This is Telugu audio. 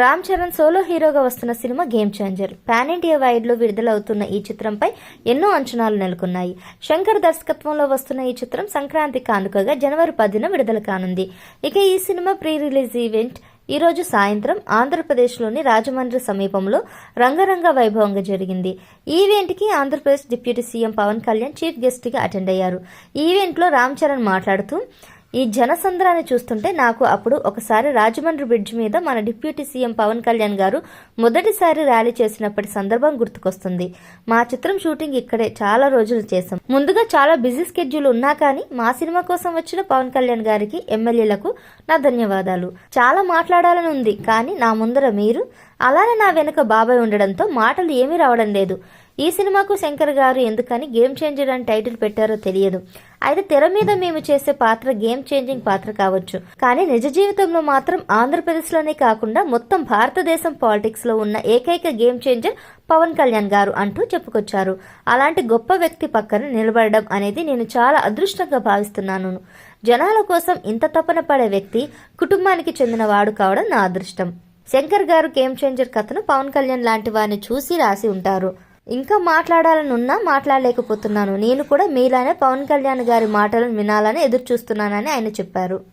రామ్ చరణ్ సోలో హీరోగా వస్తున్న cinema game changer pan India వైడ్లో విడుదలవుతున్న ఈ చిత్రంపై ఎన్నో అంచనాలు నెలకొన్నాయి. శంకర్ దర్శకత్వంలో వస్తున్న ఈ చిత్రం సంక్రాంతి కానుకగా జనవరి పదిన విడుదల కానుంది. ఇక ఈ సినిమా ప్రీ రిలీజ్ ఈవెంట్ ఈ రోజు సాయంత్రం ఆంధ్రప్రదేశ్లోని రాజమండ్రి సమీపంలో రంగరంగ వైభవంగా జరిగింది. ఈవెంట్కి Andhra Pradesh deputy CM Pawan Kalyan chief గెస్ట్గా అటెండ్ అయ్యారు. ఈవెంట్లో రామ్ చరణ్ మాట్లాడుతూ ఈ జనసంద్రాన్ని చూస్తుంటే నాకు అప్పుడు ఒకసారి రాజమండ్రి బ్రిడ్జ్ మీద మన డిప్యూటీ సీఎం పవన్ కళ్యాణ్ గారు మొదటిసారి ర్యాలీ చేసినప్పటి సందర్భం గుర్తుకొస్తుంది. మా చిత్రం షూటింగ్ ఇక్కడే చాలా రోజులు చేశాం. ముందుగా చాలా బిజీ స్కెడ్యూల్ ఉన్నా కానీ మా సినిమా కోసం వచ్చిన పవన్ కళ్యాణ్ గారికి ఎమ్మెల్యేలకు నా ధన్యవాదాలు. చాలా మాట్లాడాలని ఉంది కానీ నా ముందర మీరు. అలానే నా వెనుక బాబాయ్ ఉండడంతో మాటలు ఏమీ రావడం లేదు. ఈ సినిమాకు శంకర్ గారు ఎందుకని గేమ్ చేంజర్ అని టైటిల్ పెట్టారో తెలియదు. అయితే తెర మీద మేము చేసే పాత్ర గేమ్ చేంజింగ్ పాత్ర కావచ్చు. కానీ నిజ జీవితంలో మాత్రం ఆంధ్రప్రదేశ్లోనే కాకుండా మొత్తం భారతదేశం పాలిటిక్స్లో ఉన్న ఏకైక గేమ్ చేంజర్ పవన్ కళ్యాణ్ గారు అంటూ చెప్పుకొచ్చారు. అలాంటి గొప్ప వ్యక్తి పక్కన నిలబడడం అనేది నేను చాలా అదృష్టంగా భావిస్తున్నాను. జనాల కోసం ఇంత తపన పడే వ్యక్తి కుటుంబానికి చెందిన వాడు కావడం నా అదృష్టం. శంకర్ గారు గేమ్ చేంజర్ కథను పవన్ కళ్యాణ్ లాంటి వారిని చూసి రాసి ఉంటారు. ఇంకా మాట్లాడాలని ఉన్నా మాట్లాడలేకపోతున్నాను. నేను కూడా మీలానే పవన్ కళ్యాణ్ గారి మాటలను వినాలని ఎదురు చూస్తున్నానని ఆయన చెప్పారు.